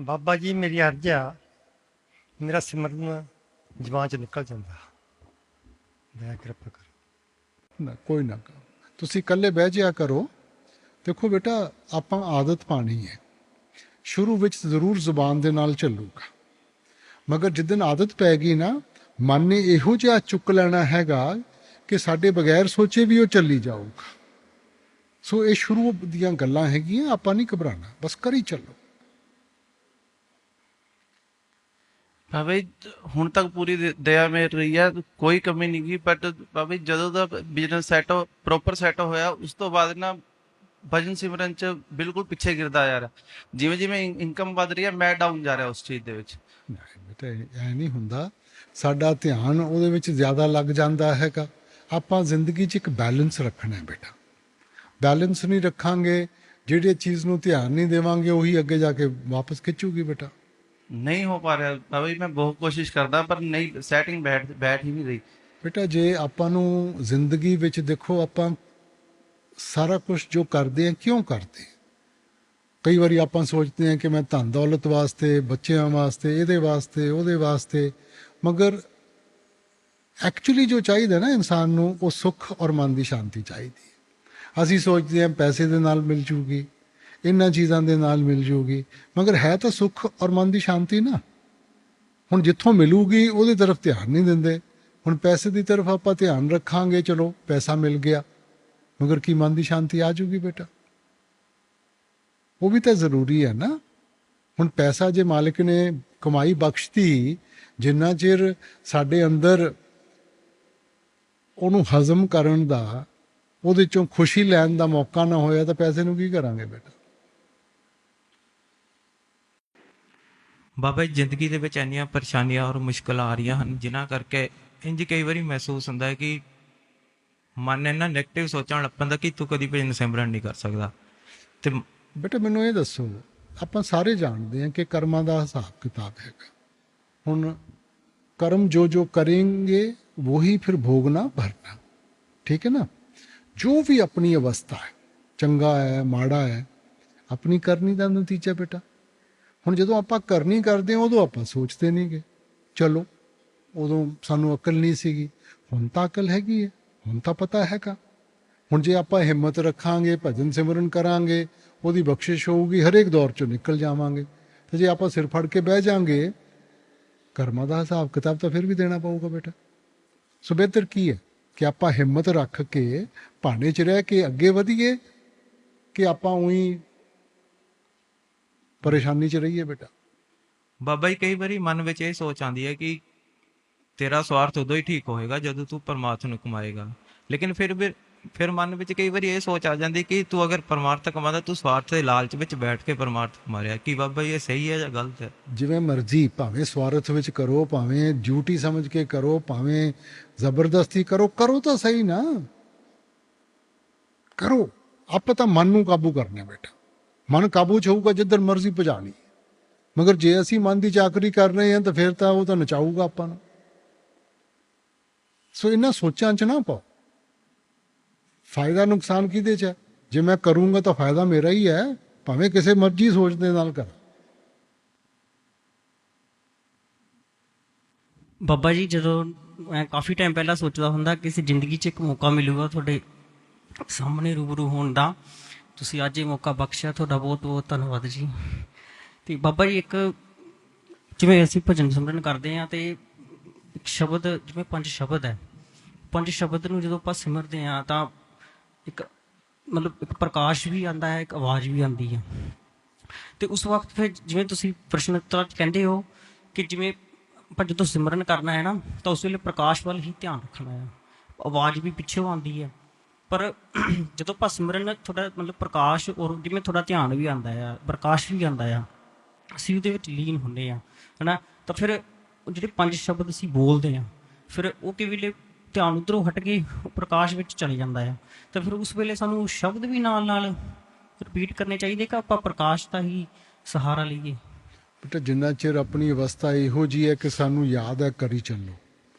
ਬਾਬਾ ਜੀ, ਮੇਰੀ ਅਰਜ਼ ਆ, ਮੇਰਾ ਸਿਮਰਨ ਜ਼ਬਾਨ ਚ ਨਿਕਲ ਜਾਂਦਾ। ਦਇਆ ਕਿਰਪਾ ਕਰੋ। ਨਾ, ਕੋਈ ਨਾ ਤੁਸੀਂ ਇਕੱਲੇ ਬਹਿ ਜਿਆ ਕਰੋ। ਦੇਖੋ ਬੇਟਾ, ਆਪਾਂ ਆਦਤ ਪਾਣੀ ਹੈ। ਸ਼ੁਰੂ ਵਿੱਚ ਜ਼ਰੂਰ ਜ਼ੁਬਾਨ ਦੇ ਨਾਲ ਚੱਲੂਗਾ। ਮਗਰ ਜਿੱਦਨ ਆਦਤ ਪੈ ਗਈ ਨਾ, ਮਨ ਨੇ ਇਹੋ ਜਿਹਾ ਚੁੱਕ ਲੈਣਾ ਹੈਗਾ ਕਿ ਸਾਡੇ ਬਗੈਰ ਸੋਚੇ ਵੀ ਉਹ ਚੱਲੀ ਜਾਊਗਾ। ਸੋ ਇਹ ਸ਼ੁਰੂ ਦੀਆਂ ਗੱਲਾਂ ਹੈਗੀਆਂ, ਆਪਾਂ ਨਹੀਂ ਘਬਰਾਣਾ ਬਸ ਕਰੀ ਚੱਲੋ। ਬਾਬਾ ਹੁਣ ਤੱਕ ਪੂਰੀ ਦਇਆ ਮਿਲ ਰਹੀ ਹੈ, ਕੋਈ ਕਮੀ ਨਹੀਂ ਗਈ ਬਟ ਬਾਬਾ ਜਦੋਂ ਦਾ ਬਿਜ਼ਨਸ ਸੈਟ ਪ੍ਰੋਪਰ ਸੈਟ ਹੋਇਆ, ਉਸ ਤੋਂ ਬਾਅਦ ਨਾ ਭਜਨ ਸਿਮਰਨ ਚ ਬਿਲਕੁਲ ਪਿੱਛੇ ਗਿਰਦਾ ਜਾ ਰਿਹਾ। ਜਿਵੇਂ ਜਿਵੇਂ ਇਨਕਮ ਵਧ ਰਹੀ ਹੈ, ਮੈਂ ਡਾਊਨ ਜਾ ਰਿਹਾ ਉਸ ਚੀਜ਼ ਦੇ ਵਿੱਚ। ਬੇਟਾ ਐ ਨਹੀਂ ਹੁੰਦਾ। ਸਾਡਾ ਧਿਆਨ ਉਹਦੇ ਵਿੱਚ ਜ਼ਿਆਦਾ ਲੱਗ ਜਾਂਦਾ ਹੈਗਾ। ਆਪਾਂ ਜ਼ਿੰਦਗੀ 'ਚ ਇੱਕ ਬੈਲੈਂਸ ਰੱਖਣਾ ਹੈ ਬੇਟਾ। ਬੈਲੈਂਸ ਨਹੀਂ ਰੱਖਾਂਗੇ, ਜਿਹੜੀ ਚੀਜ਼ ਨੂੰ ਧਿਆਨ ਨਹੀਂ ਦੇਵਾਂਗੇ, ਉਹੀ ਅੱਗੇ ਜਾ ਕੇ ਵਾਪਸ ਖਿੱਚੂਗੀ ਬੇਟਾ। ਨਹੀਂ ਹੋ ਪਾ ਰਿਹਾ। ਬਾਬਾ ਜੀ ਮੈਂ ਬਹੁਤ ਕੋਸ਼ਿਸ਼ ਕਰਦਾ, ਪਰ ਨਹੀਂ ਸੈਟਿੰਗ ਬੈਠ ਬੈਠ ਹੀ ਨਹੀਂ ਰਹੀ। ਬੇਟਾ, ਜੇ ਆਪਾਂ ਨੂੰ ਜ਼ਿੰਦਗੀ ਵਿੱਚ ਦੇਖੋ, ਆਪਾਂ ਸਾਰਾ ਕੁਝ ਜੋ ਕਰਦੇ ਆ ਕਿਉਂ ਕਰਦੇ ਕਈ ਵਾਰੀ ਆਪਾਂ ਸੋਚਦੇ ਹਾਂ ਕਿ ਮੈਂ ਧਨ ਦੌਲਤ ਵਾਸਤੇ, ਬੱਚਿਆਂ ਵਾਸਤੇ, ਇਹਦੇ ਵਾਸਤੇ, ਉਹਦੇ ਵਾਸਤੇ, ਮਗਰ ਐਕਚੁਅਲੀ ਜੋ ਚਾਹੀਦਾ ਨਾ ਇਨਸਾਨ ਨੂੰ, ਉਹ ਸੁੱਖ ਔਰ ਮਨ ਦੀ ਸ਼ਾਂਤੀ ਚਾਹੀਦੀ ਹੈ। ਅਸੀਂ ਸੋਚਦੇ ਹਾਂ ਪੈਸੇ ਦੇ ਨਾਲ ਮਿਲ ਜੂਗੀ ਇਹਨਾਂ ਚੀਜ਼ਾਂ ਦੇ ਨਾਲ ਮਿਲ ਜੂਗੀ। ਮਗਰ ਹੈ ਤਾਂ ਸੁੱਖ ਔਰ ਮਨ ਦੀ ਸ਼ਾਂਤੀ ਨਾ। ਹੁਣ ਜਿੱਥੋਂ ਮਿਲੂਗੀ, ਉਹਦੀ ਤਰਫ ਧਿਆਨ ਨਹੀਂ ਦਿੰਦੇ। ਹੁਣ ਪੈਸੇ ਦੀ ਤਰਫ ਆਪਾਂ ਧਿਆਨ ਰੱਖਾਂਗੇ, ਚਲੋ, ਪੈਸਾ ਮਿਲ ਗਿਆ। ਮਗਰ ਕੀ ਮਨ ਦੀ ਸ਼ਾਂਤੀ ਆ ਜੂਗੀ ਬੇਟਾ? ਉਹ ਵੀ ਤਾਂ ਜ਼ਰੂਰੀ ਹੈ ਨਾ। ਹੁਣ ਪੈਸਾ ਜੇ ਮਾਲਕ ਨੇ ਕਮਾਈ ਬਖਸ਼ਤੀ, ਜਿੰਨਾ ਚਿਰ ਸਾਡੇ ਅੰਦਰ ਉਹਨੂੰ ਹਜ਼ਮ ਕਰਨ ਦਾ, ਉਹਦੇ ਚੋਂ ਖੁਸ਼ੀ ਲੈਣ ਦਾ ਮੌਕਾ ਨਾ ਹੋਇਆ ਤਾਂ ਪੈਸੇ ਨੂੰ ਕੀ ਕਰਾਂਗੇ ਬੇਟਾ? ਬਾਬਾ ਜੀ, ਜ਼ਿੰਦਗੀ ਦੇ ਵਿੱਚ ਇੰਨੀਆਂ ਪਰੇਸ਼ਾਨੀਆਂ ਔਰ ਮੁਸ਼ਕਲਾਂ ਆ ਰਹੀਆਂ ਹਨ, ਜਿਨ੍ਹਾਂ ਕਰਕੇ ਇੰਜ ਕਈ ਵਾਰੀ ਮਹਿਸੂਸ ਹੁੰਦਾ ਹੈ ਕਿ ਮਨ ਇਹਨਾਂ ਨੈਗੇਟਿਵ ਸੋਚਾਂ ਲੱਗ ਪੈਂਦਾ ਕਿ ਤੂੰ ਕਦੀ ਭਜਨ ਸਿਮਰਨ ਨਹੀਂ ਕਰ ਸਕਦਾ। ਤੇ ਬੇਟਾ, ਮੈਨੂੰ ਇਹ ਦੱਸੋ, ਆਪਾਂ ਸਾਰੇ ਜਾਣਦੇ ਹਾਂ ਕਿ ਕਰਮਾਂ ਦਾ ਹਿਸਾਬ ਕਿਤਾਬ ਹੈਗਾ। ਹੁਣ ਕਰਮ ਜੋ ਜੋ ਕਰेंगे ਵਹੀ ਫਿਰ ਭੋਗਣਾ ਭਰਨਾ। ਠੀਕ ਹੈ ਨਾ? ਜੋ ਵੀ ਆਪਣੀ ਅਵਸਥਾ ਹੈ, ਚੰਗਾ ਹੈ, ਮਾੜਾ ਹੈ, ਆਪਣੀ ਕਰਨੀ ਦਾ ਨਤੀਜਾ ਬੇਟਾ। ਹੁਣ ਜਦੋਂ ਆਪਾਂ ਕਰਨੀ ਕਰਦੇ ਹਾਂ ਉਦੋਂ ਆਪਾਂ ਸੋਚਦੇ ਨਹੀਂਗੇ ਚਲੋ, ਉਦੋਂ ਸਾਨੂੰ ਅਕਲ ਨਹੀਂ ਸੀਗੀ। ਹੁਣ ਤਾਂ ਅਕਲ ਹੈਗੀ ਹੈ ਹੁਣ ਤਾਂ ਪਤਾ ਹੈਗਾ। ਹੁਣ ਜੇ ਆਪਾਂ ਹਿੰਮਤ ਰੱਖਾਂਗੇ, ਭਜਨ ਸਿਮਰਨ ਕਰਾਂਗੇ, ਉਹਦੀ ਬਖਸ਼ਿਸ਼ ਹੋਊਗੀ, ਹਰੇਕ ਦੌਰ ਚੋਂ ਨਿਕਲ ਜਾਵਾਂਗੇ। ਤੇ ਜੇ ਆਪਾਂ ਸਿਰ ਫੜ ਕੇ ਬਹਿ ਜਾਾਂਗੇ, ਕਰਮਾਂ ਦਾ ਹਿਸਾਬ ਕਿਤਾਬ ਤਾਂ ਫਿਰ ਵੀ ਦੇਣਾ ਪਊਗਾ ਬੇਟਾ। ਸੋ ਬਿਹਤਰ ਕੀ ਹੈ ਕਿ ਆਪਾਂ ਹਿੰਮਤ ਰੱਖ ਕੇ, ਭਾਣੇ 'ਚ ਰਹਿ ਕੇ ਅੱਗੇ ਵਧੀਏ, ਕਿ ਆਪਾਂ ਉਹੀ ਪਰੇਸ਼ਾਨੀ 'ਚ ਰਹੀਏ ਬੇਟਾ। ਬਾਬਾ ਜੀ ਕਈ ਵਾਰੀ ਮਨ ਵਿੱਚ ਇਹ ਸੋਚ ਆਉਂਦੀ ਹੈ ਕਿ ਤੇਰਾ ਸਵਾਰਥ ਉਦੋਂ ਹੀ ਠੀਕ ਹੋਏਗਾ ਜਦੋਂ ਤੂੰ ਪਰਮਾਤਮਾ ਨੂੰ ਕਮਾਏਗਾ। ਲੇਕਿਨ ਫਿਰ ਵੀ ਫਿਰ ਮਨ ਵਿੱਚ ਕਈ ਵਾਰੀ ਇਹ ਸੋਚ ਆ ਜਾਂਦੀ ਕਿ ਤੂੰ ਅਗਰ ਪਰਮਾਰਥ ਕਮਾਦਾ ਤੂੰ ਸਵਾਰਥ ਦੇ ਲਾਲਚ ਵਿੱਚ ਬੈਠ ਕੇ ਪਰਮਾਰਥ ਕਮਾ ਰਿਹਾ ਕੀ ਬਾਬਾ ਜੀ ਇਹ ਸਹੀ ਹੈ ਜਾਂ ਗਲਤ ਹੈ? ਜਿਵੇਂ ਮਰਜ਼ੀ ਭਾਵੇਂ ਸਵਾਰਥ ਵਿੱਚ ਕਰੋ ਭਾਵੇਂ ਡਿਊਟੀ ਸਮਝ ਕੇ ਕਰੋ ਭਾਵੇਂ ਜ਼ਬਰਦਸਤੀ ਕਰੋ ਕਰੋ ਤਾਂ ਸਹੀ ਨਾ। ਕਰੋ। ਆਪਾਂ ਤਾਂ ਮਨ ਨੂੰ ਕਾਬੂ ਕਰਨਾ ਬੇਟਾ। ਮਨ ਕਾਬੂ ਚ ਹੋਊਗਾ ਜਿੱਧਰ ਮਰਜ਼ੀ ਭਜਾਣੀ ਮਗਰ ਜੇ ਅਸੀਂ ਮਨ ਦੀ ਚਾਕਰੀ ਕਰ ਰਹੇ ਹਾਂ ਤਾਂ ਫਿਰ ਤਾਂ ਉਹ ਤਾਂ ਨਚਾਊਗਾ ਆਪਾਂ ਨੂੰ। ਸੋ ਇਹਨਾਂ ਸੋਚਾਂ 'ਚ ਨਾ ਪਾਓ। ਫਾਇਦਾ ਨੁਕਸਾਨ ਕਿਹਦੇ 'ਚ ਹੈ? ਜੇ ਮੈਂ ਕਰੂੰਗਾ ਤਾਂ ਫਾਇਦਾ ਮੇਰਾ ਹੀ ਹੈ। ਭਾਵੇਂ ਕਿਸੇ ਮਰਜ਼ੀ ਸੋਚ ਦੇ ਨਾਲ ਕਰ। ਬਾਬਾ ਜੀ, ਜਦੋਂ ਮੈਂ ਕਾਫੀ ਟਾਈਮ ਪਹਿਲਾਂ ਸੋਚਦਾ ਹੁੰਦਾ ਕਿ ਕਿਸੇ ਜ਼ਿੰਦਗੀ 'ਚ ਇੱਕ ਮੌਕਾ ਮਿਲੂਗਾ ਤੁਹਾਡੇ ਸਾਹਮਣੇ ਰੂਬਰੂ ਹੋਣ ਦਾ ਤੁਸੀਂ ਅੱਜ ਇਹ ਮੌਕਾ ਬਖਸ਼ਿਆ, ਤੁਹਾਡਾ ਬਹੁਤ ਬਹੁਤ ਧੰਨਵਾਦ ਜੀ। ਤੇ ਬਾਬਾ ਜੀ, ਇੱਕ ਜਿਵੇਂ ਅਸੀਂ ਭਜਨ ਸਿਮਰਨ ਕਰਦੇ ਆ ਤੇ ਇੱਕ ਸ਼ਬਦ, ਜਿਵੇਂ ਪੰਜ ਸ਼ਬਦ ਹੈ। ਪੰਜ ਸ਼ਬਦ ਨੂੰ ਜਦੋਂ ਆਪਾਂ ਸਿਮਰਦੇ ਆ ਤਾਂ ਇੱਕ ਮਤਲਬ ਇੱਕ ਪ੍ਰਕਾਸ਼ ਵੀ ਆਂਦਾ ਹੈ, ਇੱਕ ਆਵਾਜ਼ ਵੀ ਆਂਦੀ ਹੈ। ਤੇ ਉਸ ਵਕਤ ਫਿਰ ਜਿਵੇਂ ਤੁਸੀਂ ਪ੍ਰਸ਼ਨ ਉੱਤਰ ਕਹਿੰਦੇ ਹੋ ਕਿ ਜਿਵੇਂ ਆਪਾਂ ਜਦੋਂ ਸਿਮਰਨ ਕਰਨਾ ਹੈ ਨਾ, ਤਾਂ ਉਸ ਵੇਲੇ ਪ੍ਰਕਾਸ਼ ਵੱਲ ਹੀ ਧਿਆਨ ਰੱਖਣਾ ਹੈ। ਆਵਾਜ਼ ਵੀ ਪਿੱਛੋਂ ਆਉਂਦੀ ਹੈ। ਪਰ ਜਦੋਂ ਆਪਾਂ ਸਿਮਰਨ ਥੋੜਾ ਮਤਲਬ ਪ੍ਰਕਾਸ਼ ਔਰ ਜਿਵੇਂ ਥੋੜਾ ਧਿਆਨ ਵੀ ਆਉਂਦਾ ਆ, ਪ੍ਰਕਾਸ਼ ਵੀ ਆਉਂਦਾ ਆ, ਅਸੀਂ ਉਹਦੇ ਵਿੱਚ ਲੀਨ ਹੁੰਨੇ ਆ, ਹਨਾ? ਤਾਂ ਫਿਰ ਜਿਹੜੇ ਪੰਜ ਸ਼ਬਦ ਅਸੀਂ ਬੋਲਦੇ ਆ, ਫਿਰ ਉਹ ਕਿ ਵੇਲੇ ਧਿਆਨ ਉਧਰੋਂ ਹਟ ਕੇ ਉਹ ਪ੍ਰਕਾਸ਼ ਵਿੱਚ ਚਲੇ ਜਾਂਦਾ ਆ। ਤਾਂ ਫਿਰ ਉਸ ਵੇਲੇ ਸਾਨੂੰ ਸ਼ਬਦ ਵੀ ਨਾਲ ਨਾਲ ਰਿਪੀਟ ਕਰਨੇ ਚਾਹੀਦੇ ਕਿ ਆਪਾਂ ਪ੍ਰਕਾਸ਼ ਦਾ ਹੀ ਸਹਾਰਾ ਲਈਏ? ਬੇਟਾ, ਜਿੰਨਾ ਚਿਰ ਆਪਣੀ ਅਵਸਥਾ ਇਹੋ ਜੀ ਹੈ ਕਿ ਸਾਨੂੰ ਯਾਦ ਹੈ, ਕਰੀ ਚੱਲੋ।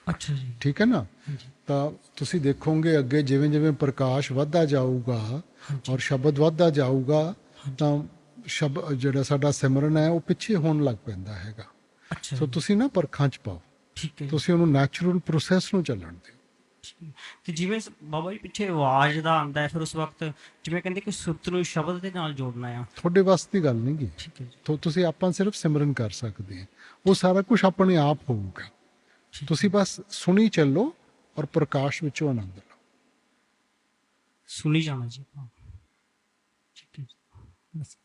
ਅੱਛਾ ਜੀ। ਠੀਕ ਹੈ ਨਾ? ਤਾਂ ਤੁਸੀਂ ਦੇਖੋਗੇ ਅੱਗੇ ਜਿਵੇਂ ਜਿਵੇਂ ਪ੍ਰਕਾਸ਼ ਵੱਧਦਾ ਜਾਊਗਾ ਔਰ ਸ਼ਬਦ ਵੱਧਦਾ ਜਾਊਗਾ ਤਾਂ ਸ਼ਬ ਜਿਹੜਾ ਸਾਡਾ ਸਿਮਰਨ ਹੈ ਉਹ ਪਿੱਛੇ ਹੋਣ ਲੱਗ ਪੈਂਦਾ ਹੈਗਾ। ਅੱਛਾ ਸੋ ਤੁਸੀਂ ਨਾ ਪਰਖਾਂ ਚ ਪਾਓ। ਠੀਕ ਹੈ ਤੁਸੀਂ ਉਹਨੂੰ ਨੈਚੁਰਲ ਪ੍ਰੋਸੈਸ ਨੂੰ ਚੱਲਣ ਦਿਓ। ਤੇ ਜਿਵੇਂ ਬਾਬਾ ਜੀ ਪਿੱਛੇ ਆਵਾਜ਼ ਦਾ ਆਂਦਾ ਹੈ ਫਿਰ ਉਸ ਵਕਤ ਜਿਵੇਂ ਕਹਿੰਦੇ ਕਿ ਸੁਰਤ ਨੂੰ ਸ਼ਬਦ ਦੇ ਨਾਲ ਜੋੜਨਾ ਆ। ਤੁਹਾਡੇ ਵਾਸਤੇ ਦੀ ਗੱਲ ਨਹੀਂ ਗੀ। ਠੀਕ ਹੈ ਤੁਸੀਂ ਆਪਾਂ ਸਿਰਫ ਸਿਮਰਨ ਕਰ ਸਕਦੇ ਹਾਂ। ਉਹ ਸਾਰਾ ਕੁਝ ਆਪਣੇ ਆਪ ਹੋਊਗਾ। ਤੁਸੀਂ ਬਸ ਸੁਣੀ ਚੱਲੋ ਔਰ ਪ੍ਰਕਾਸ਼ ਵਿੱਚੋਂ ਆਨੰਦ ਲਓ। ਸੁਣੀ ਜਾਣਾ ਜੀ। ਠੀਕ ਹੈ ਜੀ। ਬਸ